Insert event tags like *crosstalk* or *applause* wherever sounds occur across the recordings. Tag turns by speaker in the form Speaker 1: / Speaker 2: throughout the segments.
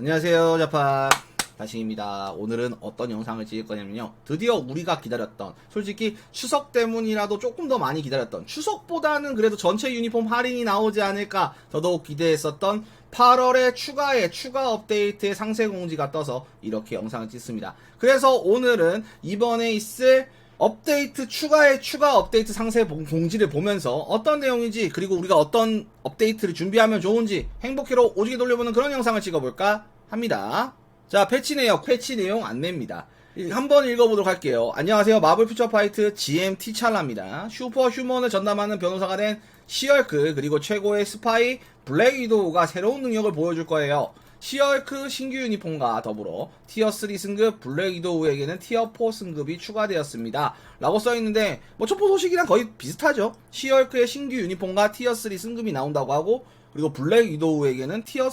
Speaker 1: 안녕하세요 자파 다시입니다. 오늘은 어떤 영상을 찍을 거냐면요. 드디어 우리가 기다렸던 솔직히 추석 때문이라도 조금 더 많이 기다렸던 추석보다는 그래도 전체 유니폼 할인이 나오지 않을까 더더욱 기대했었던 8월에 추가에 추가 업데이트의 상세 공지가 떠서 이렇게 영상을 찍습니다. 그래서 오늘은 이번에 있을 업데이트 추가의 추가 업데이트 상세 공- 공지를 보면서 어떤 내용인지 그리고 우리가 어떤 업데이트를 준비하면 좋은지 행복회로 오지게 돌려보는 그런 영상을 찍어볼까 합니다. 자 패치 내용 패치 내용 안내입니다. 일- 한번 읽어보도록 할게요. 안녕하세요 마블 퓨처 파이트 GMT 찰라입니다. 슈퍼 휴먼을 전담하는 변호사가 된 시얼크 그리고 최고의 스파이 블랙 위도우가 새로운 능력을 보여줄 거예요. 시얼크 신규 유니폼과 더불어 티어 3 승급 블랙 위도우에게는 티어 4 승급이 추가되었습니다. 라고 써있는데 뭐 첩보 소식이랑 거의 비슷하죠. 시얼크의 신규 유니폼과 티어 3 승급이 나온다고 하고 그리고 블랙 위도우에게는 티어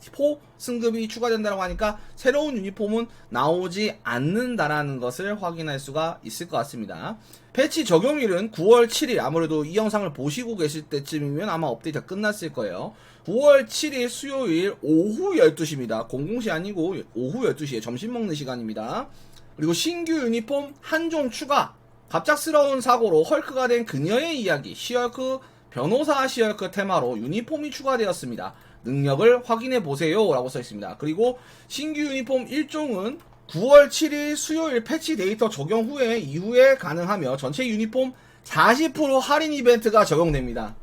Speaker 1: 4 승급이 추가된다고 하니까 새로운 유니폼은 나오지 않는다라는 것을 확인할 수가 있을 것 같습니다. 패치 적용일은 9월 7일 아무래도 이 영상을 보시고 계실 때쯤이면 아마 업데이트가 끝났을 거예요. 9월 7일 수요일 오후 12시입니다. 00시 아니고 오후 12시에 점심 먹는 시간입니다. 그리고 신규 유니폼 한 종 추가. 갑작스러운 사고로 헐크가 된 그녀의 이야기 시얼크 변호사 시얼크 테마로 유니폼이 추가되었습니다. 능력을 확인해 보세요 라고 써 있습니다. 그리고 신규 유니폼 1종은 9월 7일 수요일 패치 데이터 적용 후에 이후에 가능하며 전체 유니폼 40% 할인 이벤트가 적용됩니다.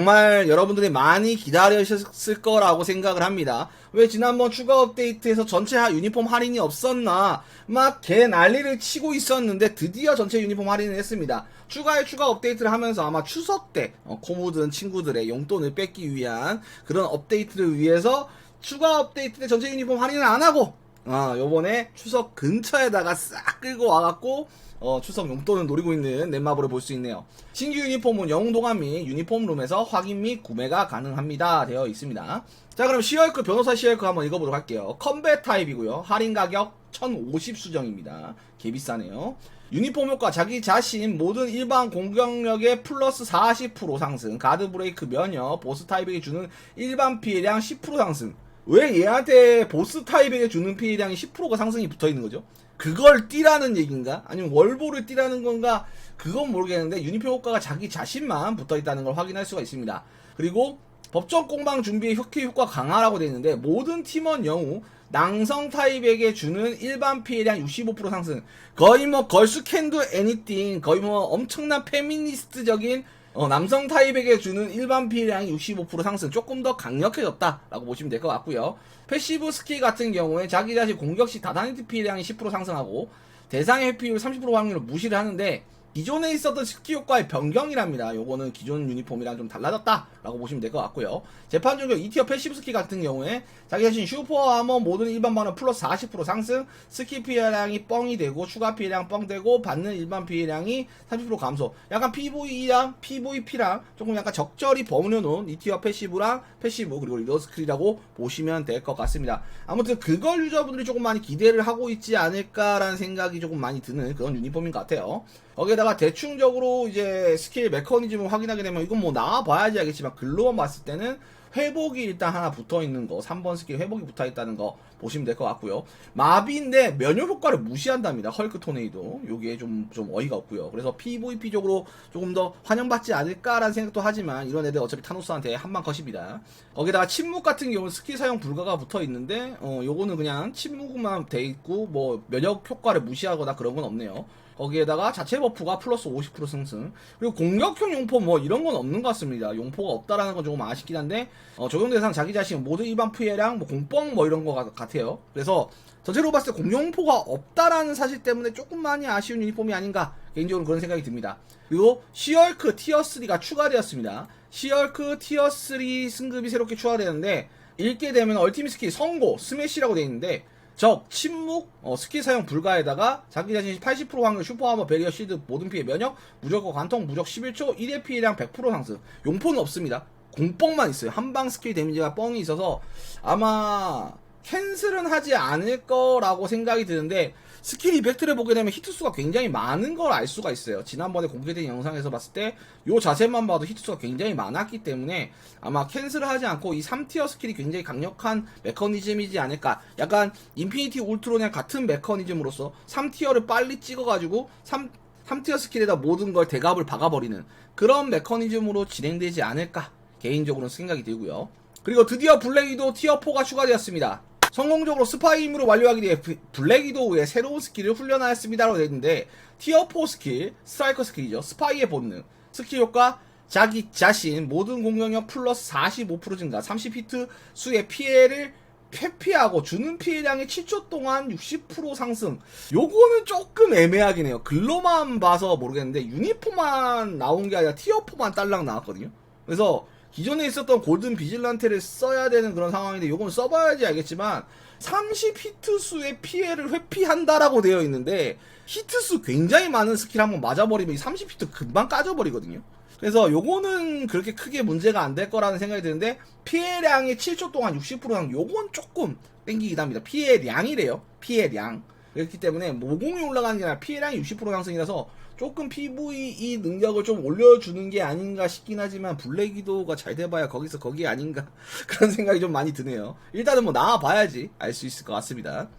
Speaker 1: 정말 여러분들이 많이 기다리셨을 거라고 생각을 합니다. 왜 지난번 추가 업데이트에서 전체 하- 유니폼 할인이 없었나 막 개 난리를 치고 있었는데 드디어 전체 유니폼 할인을 했습니다. 추가에 추가 업데이트를 하면서 아마 추석 때 어, 코 묻은 친구들의 용돈을 뺏기 위한 그런 업데이트를 위해서 추가 업데이트 때 전체 유니폼 할인을 안 하고 아 요번에 추석 근처에다가 싹 끌고 와갖고 어, 추석 용돈을 노리고 있는 넷마블을 볼 수 있네요. 신규 유니폼은 영웅도감 및 유니폼룸에서 확인 및 구매가 가능합니다. 되어 있습니다. 자, 그럼 시얼크 변호사 시얼크 한번 읽어보도록 할게요. 컴뱃 타입이고요. 할인 가격 1050 수정입니다. 개 비싸네요. 유니폼 효과 자기 자신 모든 일반 공격력의 플러스 40% 상승, 가드 브레이크 면역, 보스 타입에게 주는 일반 피해량 10% 상승. 왜 얘한테 보스 타입에게 주는 피해량이 10%가 상승이 붙어 있는 거죠? 그걸 띠라는 얘기인가? 아니면 월보를 띠라는 건가? 그건 모르겠는데 유니폼 효과가 자기 자신만 붙어 있다는 걸 확인할 수가 있습니다. 그리고 법정 공방 준비의 효기 효과 강화라고 되어 있는데 모든 팀원 영웅 낭성 타입에게 주는 일반 피해량 65% 상승. 거의 뭐 걸수 캔도 애니띵 거의 뭐 엄청난 페미니스트적인 어, 남성 타입에게 주는 일반 피해량이 65% 상승 조금 더 강력해졌다라고 보시면 될 것 같고요. 패시브 스킬 같은 경우에 자기 자신 공격 시 다단히트 피해량이 10% 상승하고 대상의 회피율 30% 확률로 무시를 하는데 기존에 있었던 스킬 효과의 변경이랍니다. 요거는 기존 유니폼이랑 좀 달라졌다라고 보시면 될 것 같고요. 재판 중격 2티어 패시브 스킬 같은 경우에 자기 자신 슈퍼 아머 모든 일반 반응 플러스 40% 상승, 스킬 피해량이 뻥이 되고 추가 피해량 뻥 되고 받는 일반 피해량이 30% 감소. 약간 PVE랑 PVP랑 조금 약간 적절히 버무려 놓은 2티어 패시브랑 패시브 그리고 리더 스킬이라고 보시면 될 것 같습니다. 아무튼 그걸 유저분들이 조금 많이 기대를 하고 있지 않을까라는 생각이 조금 많이 드는 그런 유니폼인 것 같아요. 거기에다가 대충적으로 이제 스킬 메커니즘을 확인하게 되면 이건 뭐 나와봐야지 알겠지만 글로만 봤을 때는 회복이 일단 하나 붙어 있는 거 3번 스킬 회복이 붙어 있다는 거 보시면 될 것 같고요. 마비인데 면역 효과를 무시한답니다. 헐크 토네이도. 요게 좀, 좀 어이가 없고요. 그래서 PVP적으로 조금 더 환영받지 않을까라는 생각도 하지만 이런 애들 어차피 타노스한테 한방 컷입니다. 거기다가 침묵 같은 경우는 스킬 사용 불가가 붙어 있는데 어 요거는 그냥 침묵만 돼 있고 뭐 면역 효과를 무시하거나 그런 건 없네요 거기에다가 자체 버프가 플러스 50% 상승 그리고 공격형 용포 뭐 이런 건 없는 것 같습니다. 용포가 없다라는 건 조금 아쉽긴 한데 어, 적용 대상 자기 자신 모두 일반 피해량 뭐 공뻥 뭐 이런 거 같- 같아요. 그래서 전체로 봤을 때 공룡포가 없다라는 사실 때문에 조금 많이 아쉬운 유니폼이 아닌가 개인적으로 그런 생각이 듭니다. 그리고 시얼크 티어 3가 추가되었습니다. 시얼크 티어 3 승급이 새롭게 추가되는데 읽게 되면 얼티밋 스킬 성고 스매시라고 되어 있는데 적, 침묵, 어, 스킬 사용 불가에다가 자기 자신 80% 확률 슈퍼하머 베리어 시드 모든 피해 면역 무조건 관통 무적 11초 1회 피해량 100% 상승. 용포는 없습니다. 공뻥만 있어요. 한방 스킬 데미지가 뻥이 있어서 아마 캔슬은 하지 않을 거라고 생각이 드는데 스킬 이펙트를 보게 되면 히트수가 굉장히 많은 걸 알 수가 있어요. 지난번에 공개된 영상에서 봤을 때 요 자세만 봐도 히트수가 굉장히 많았기 때문에 아마 캔슬을 하지 않고 이 3티어 스킬이 굉장히 강력한 메커니즘이지 않을까. 약간 인피니티 울트론이랑 같은 메커니즘으로서 3티어를 빨리 찍어가지고 3, 3티어 스킬에다 모든 걸 대갑을 박아버리는 그런 메커니즘으로 진행되지 않을까. 개인적으로는 생각이 들고요. 그리고 드디어 블랙이도 티어4가 추가되었습니다. 성공적으로 스파이 임무를 완료하기 위해 브- 블랙 이도우의 새로운 스킬을 훈련하였습니다라고 되어 있는데 티어 4 스킬, 스트라이커 스킬이죠. 스파이의 본능, 스킬 효과, 자기 자신 모든 공격력 플러스 45% 증가, 30히트 수의 피해를 회피하고 주는 피해량이 7초 동안 60% 상승. 요거는 조금 애매하긴 해요. 글로만 봐서 모르겠는데 유니폼만 나온 게 아니라 티어4만 딸랑 나왔거든요. 그래서 기존에 있었던 골든 비질란테를 써야 되는 그런 상황인데 요건 써봐야지 알겠지만 30 히트 수의 피해를 회피한다라고 되어 있는데 히트 수 굉장히 많은 스킬 한번 맞아버리면 이30 히트 금방 까져버리거든요. 그래서 요거는 그렇게 크게 문제가 안 될 거라는 생각이 드는데 피해량이 7초 동안 60%상 요건 조금 땡기긴 합니다. 피해량이래요. 피해량. 그렇기 때문에 모공이 올라가는 게 아니라 피해량이 60% 상승이라서 조금 PVE 능력을 좀 올려주는 게 아닌가 싶긴 하지만 블랙이도가 잘 돼봐야 거기서 거기 아닌가 *laughs* 그런 생각이 좀 많이 드네요. 일단은 뭐 나와봐야지 알 수 있을 것 같습니다.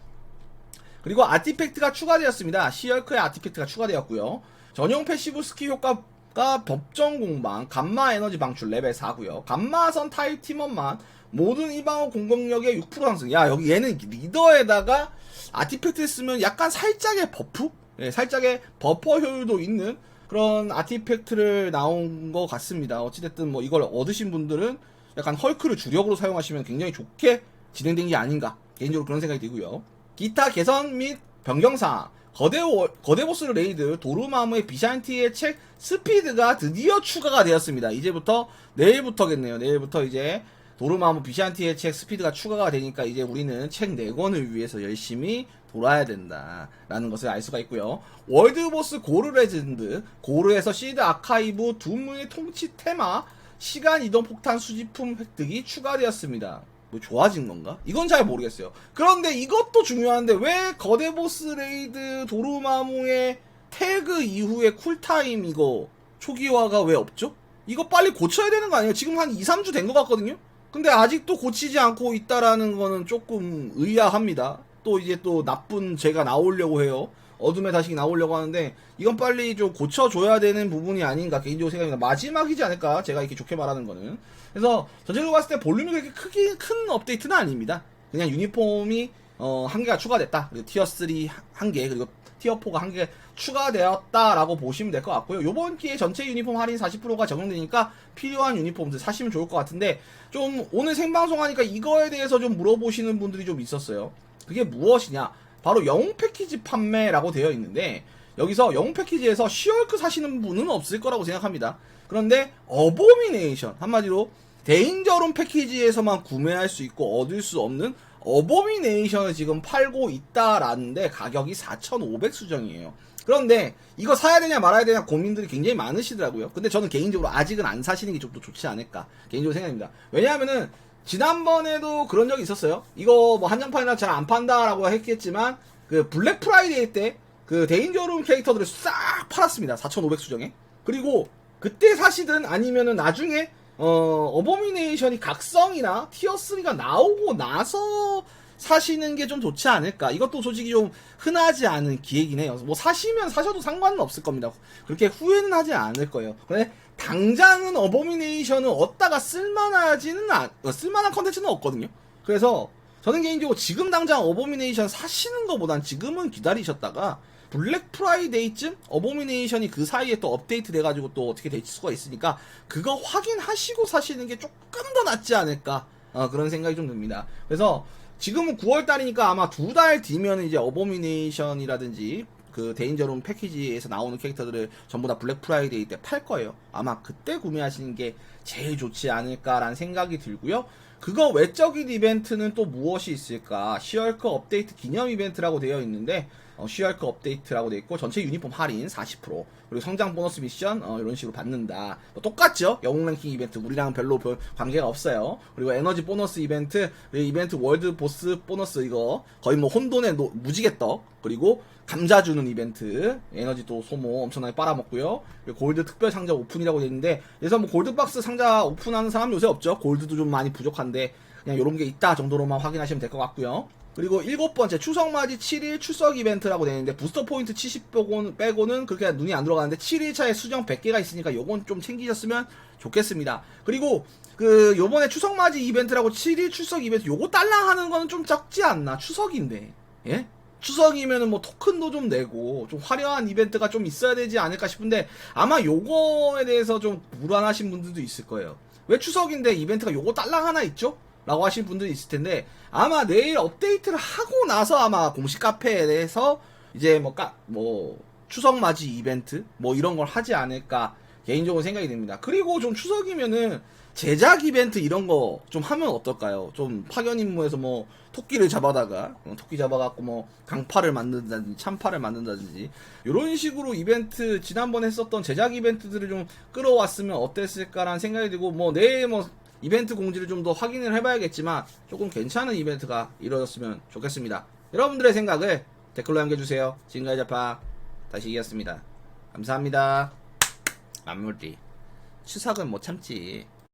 Speaker 1: 그리고 아티팩트가 추가되었습니다. 시얼크의 아티팩트가 추가되었고요. 전용 패시브 스킬 효과 가 법정 공방, 감마 에너지 방출 레벨 4고요. 감마선 타입 팀원만 모든 이방어 공격력의 6% 상승. 야 여기 얘는 리더에다가 아티팩트 쓰면 약간 살짝의 버프? 예, 살짝의 버퍼 효율도 있는 그런 아티팩트를 나온 것 같습니다. 어찌됐든 뭐 이걸 얻으신 분들은 약간 헐크를 주력으로 사용하시면 굉장히 좋게 진행된 게 아닌가 개인적으로 그런 생각이 들고요. 기타 개선 및 변경사항 거대, 워- 거대 보스 레이드 도르마무의 비샨티의 책 스피드가 드디어 추가가 되었습니다. 이제부터 내일부터겠네요. 내일부터 이제 도르마무 비샨티의 책 스피드가 추가가 되니까 이제 우리는 책 4권을 위해서 열심히 돌아야 된다라는 것을 알 수가 있고요. 월드보스 고르 레전드, 고르에서 시드 아카이브 두문의 통치 테마, 시간 이동 폭탄 수집품 획득이 추가되었습니다. 뭐 좋아진 건가? 이건 잘 모르겠어요. 그런데 이것도 중요한데 왜 거대 보스 레이드 도르마무의 태그 이후에 쿨타임 이거 초기화가 왜 없죠? 이거 빨리 고쳐야 되는 거 아니에요? 지금 한 2, 3주 된 것 같거든요? 근데 아직도 고치지 않고 있다라는 거는 조금 의아합니다. 또 이제 또 나쁜 죄가 나오려고 해요. 어둠의 다시 나오려고 하는데 이건 빨리 좀 고쳐줘야 되는 부분이 아닌가 개인적으로 생각합니다. 마지막이지 않을까 제가 이렇게 좋게 말하는 거는. 그래서 전체적으로 봤을 때 볼륨이 그렇게 크게 큰 업데이트는 아닙니다. 그냥 유니폼이 어, 한 개가 추가됐다. 그리고 티어 3 한 개, 그리고 티어 4가 한 개 추가되었다라고 보시면 될 것 같고요. 요번 기회에 전체 유니폼 할인 40%가 적용되니까 필요한 유니폼들 사시면 좋을 것 같은데 좀 오늘 생방송 하니까 이거에 대해서 좀 물어보시는 분들이 좀 있었어요. 그게 무엇이냐? 바로 영웅 패키지 판매라고 되어 있는데 여기서 영웅 패키지에서 시얼크 사시는 분은 없을 거라고 생각합니다. 그런데 어보미네이션 한마디로 데인저룸 패키지에서만 구매할 수 있고 얻을 수 없는 어보미네이션을 지금 팔고 있다라는데 가격이 4,500 수정이에요. 그런데 이거 사야 되냐 말아야 되냐 고민들이 굉장히 많으시더라고요. 근데 저는 개인적으로 아직은 안 사시는 게 좀 더 좋지 않을까 개인적으로 생각합니다. 왜냐하면은 지난번에도 그런 적이 있었어요. 이거 뭐 한정판이라 잘 안 판다라고 했겠지만 그 블랙 프라이데이 때 그 데인저룸 캐릭터들을 싹 팔았습니다. 4,500 수정에. 그리고 그때 사시든 아니면은 나중에 어 어보미네이션이 각성이나 티어 3가 나오고 나서 사시는 게 좀 좋지 않을까. 이것도 솔직히 좀 흔하지 않은 기회긴 해요. 뭐 사시면 사셔도 상관은 없을 겁니다. 그렇게 후회는 하지 않을 거예요. 근데 당장은 어보미네이션은 얻다가 쓸만하지는 않, 어, 쓸만한 컨텐츠는 없거든요. 그래서 저는 개인적으로 지금 당장 어보미네이션 사시는 것보단 지금은 기다리셨다가 블랙 프라이데이쯤 어보미네이션이 그 사이에 또 업데이트 돼가지고 또 어떻게 될 수가 있으니까 그거 확인하시고 사시는 게 조금 더 낫지 않을까 어, 그런 생각이 좀 듭니다. 그래서 지금은 9월달이니까 아마 두 달 뒤면 이제 어보미네이션이라든지 그 데인저룸 패키지에서 나오는 캐릭터들을 전부 다 블랙 프라이데이 때 팔 거예요. 아마 그때 구매하시는 게 제일 좋지 않을까라는 생각이 들고요. 그거 외적인 이벤트는 또 무엇이 있을까? 시얼크 업데이트 기념 이벤트라고 되어 있는데 어, 쉬얼크 업데이트라고 돼 있고 전체 유니폼 할인 40% 그리고 성장 보너스 미션 어, 이런 식으로 받는다. 뭐 똑같죠? 영웅 랭킹 이벤트 우리랑 별로 별 관계가 없어요. 그리고 에너지 보너스 이벤트 이벤트 월드 보스 보너스 이거 거의 뭐 혼돈의 노- 무지개떡 그리고 감자 주는 이벤트 에너지 또 소모 엄청나게 빨아먹고요. 골드 특별 상자 오픈이라고 돼 있는데 그래서 뭐 골드 박스 상자 오픈하는 사람 요새 없죠. 골드도 좀 많이 부족한데 그냥 요런 게 있다 정도로만 확인하시면 될 것 같고요. 그리고 일곱 번째 추석맞이 7일 출석 이벤트라고 되어 있는데 부스터 포인트 70 빼고는, 그렇게 눈이 안 들어가는데 7일차에 수정 100개가 있으니까 요건 좀 챙기셨으면 좋겠습니다. 그리고 그 요번에 추석맞이 이벤트라고 7일 출석 이벤트 요거 달랑 하는 거는 좀 적지 않나 추석인데 예? 추석이면은 뭐 토큰도 좀 내고 좀 화려한 이벤트가 좀 있어야 되지 않을까 싶은데 아마 요거에 대해서 좀 불안하신 분들도 있을 거예요. 왜 추석인데 이벤트가 요거 딸랑 하나 있죠? 라고 하신 분들이 있을 텐데 아마 내일 업데이트를 하고 나서 아마 공식 카페에 대해서 이제 뭐, 까, 뭐 추석 맞이 이벤트 뭐 이런 걸 하지 않을까 개인적으로 생각이 듭니다. 그리고 좀 추석이면은 제작 이벤트 이런 거 좀 하면 어떨까요? 좀 파견 임무에서 뭐 토끼를 잡아다가 어, 토끼 잡아갖고 뭐 강파를 만든다든지 참파를 만든다든지 이런 식으로 이벤트 지난번에 했었던 제작 이벤트들을 좀 끌어왔으면 어땠을까라는 생각이 들고 뭐 내일 뭐 이벤트 공지를 좀 더 확인을 해봐야겠지만 조금 괜찮은 이벤트가 이루어졌으면 좋겠습니다. 여러분들의 생각을 댓글로 남겨주세요. 지금까지 자파 다시 이겼습니다. 감사합니다. 마무리. 추석은 못 참지.